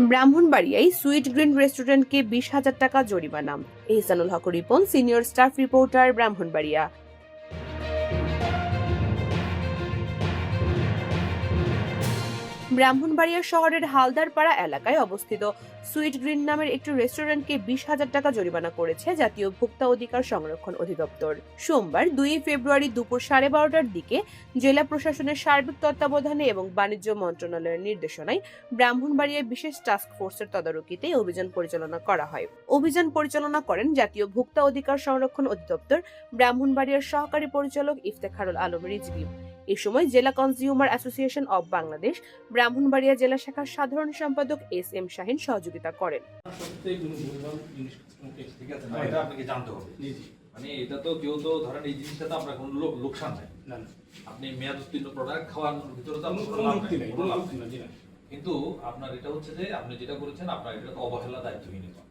ব্রাহ্মণবাড়িয়ায় sweet green রেস্টুরেন্টকে বিশ হাজার টাকা জরিমানা। Ehsanul Haque Ripon, senior staff reporter, Brahmanbaria. Brahmanbaria শহরের হালদারপাড়া এলাকায় অবস্থিত সুইট গ্রিন নামের একটি রেস্টুরেন্টকে বিশ হাজার টাকা জরিমানা করেছে জাতীয় ভোক্তা অধিকার সংরক্ষণ অধিদপ্তর। সোমবার দুই ফেব্রুয়ারি দুপুর সাড়ে বারোটার দিকে জেলা প্রশাসনের সার্বিক তত্ত্বাবধানে এবং বাণিজ্য মন্ত্রণালয়ের নির্দেশনায় ব্রাহ্মণবাড়িয়ায় বিশেষ টাস্ক ফোর্সের তদারকিতে অভিযান পরিচালনা করা হয়। অভিযান পরিচালনা করেন জাতীয় ভোক্তা অধিকার সংরক্ষণ অধিদপ্তর, ব্রাহ্মণবাড়িয়ার সহকারী পরিচালক ইফতেখারুল আলম রিজভি। এ সময় জেলা consumer association of Bangladesh Brahmanbaria জেলা শাখার সাধারণ সম্পাদক এস এম শাহিন সহযোগিতা করেন। জি মানে এটা তো কেউ তো ধরেন এই জিনিসটা তো আপনার কোনো লোক লোকসান নাই আপনি মেয়াদ উত্তীর্ণ প্রোডাক্ট খাওয়ার ভিতরে তো কোনো লাভ নাই,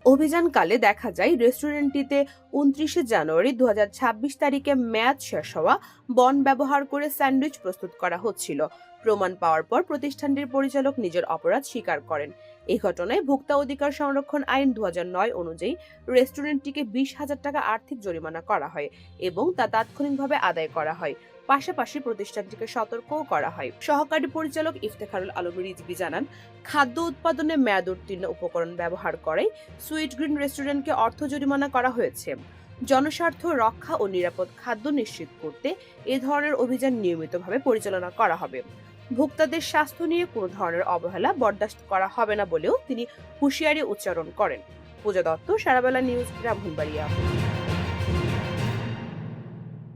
অভিযানকালে দেখা যায়, রেস্টুরেন্টটিতে উনত্রিশে জানুয়ারি দু হাজার ছাব্বিশ তারিখে মেয়াদ শেষ হওয়া বন ব্যবহার করে স্যান্ডউইচ প্রস্তুত করা হচ্ছিল। প্রমাণ পাওয়ার পর প্রতিষ্ঠানটির পরিচালক নিজের অপরাধ স্বীকার করেন। এই ঘটনায় ভোক্তা অধিকার সংরক্ষণ আইন দু হাজার নয় অনুযায়ী রেস্টুরেন্টটিকে বিশ হাজার টাকা আর্থিক জরিমানা করা হয় এবং তা তাৎক্ষণিকভাবে আদায় করা হয়। পাশাপাশি প্রতিষ্ঠানটিকে সতর্কও করা হয়। সহকারী পরিচালক ইফতেখারুল আলম রিজবি জানান, খাদ্য উৎপাদনে মেয়াদ উত্তীর্ণ উপকরণ ব্যবহার করে সুইট গ্রিন রেস্টুরেন্টকে অর্থ জরিমানা করা হয়েছে। জনস্বার্থ রক্ষা ও নিরাপদ খাদ্য নিশ্চিত করতে এ ধরনের অভিযান নিয়মিতভাবে পরিচালনা করা হবে। ভোক্তাদের স্বাস্থ্য নিয়ে কোনো ধরনের অবহেলা বরদাস্ত করা হবে না বলেও তিনি হুঁশিয়ারি উচ্চারণ করেন। পূজা দত্ত, সারাবেলা নিউজ ব্রাহ্মণবাড়িয়া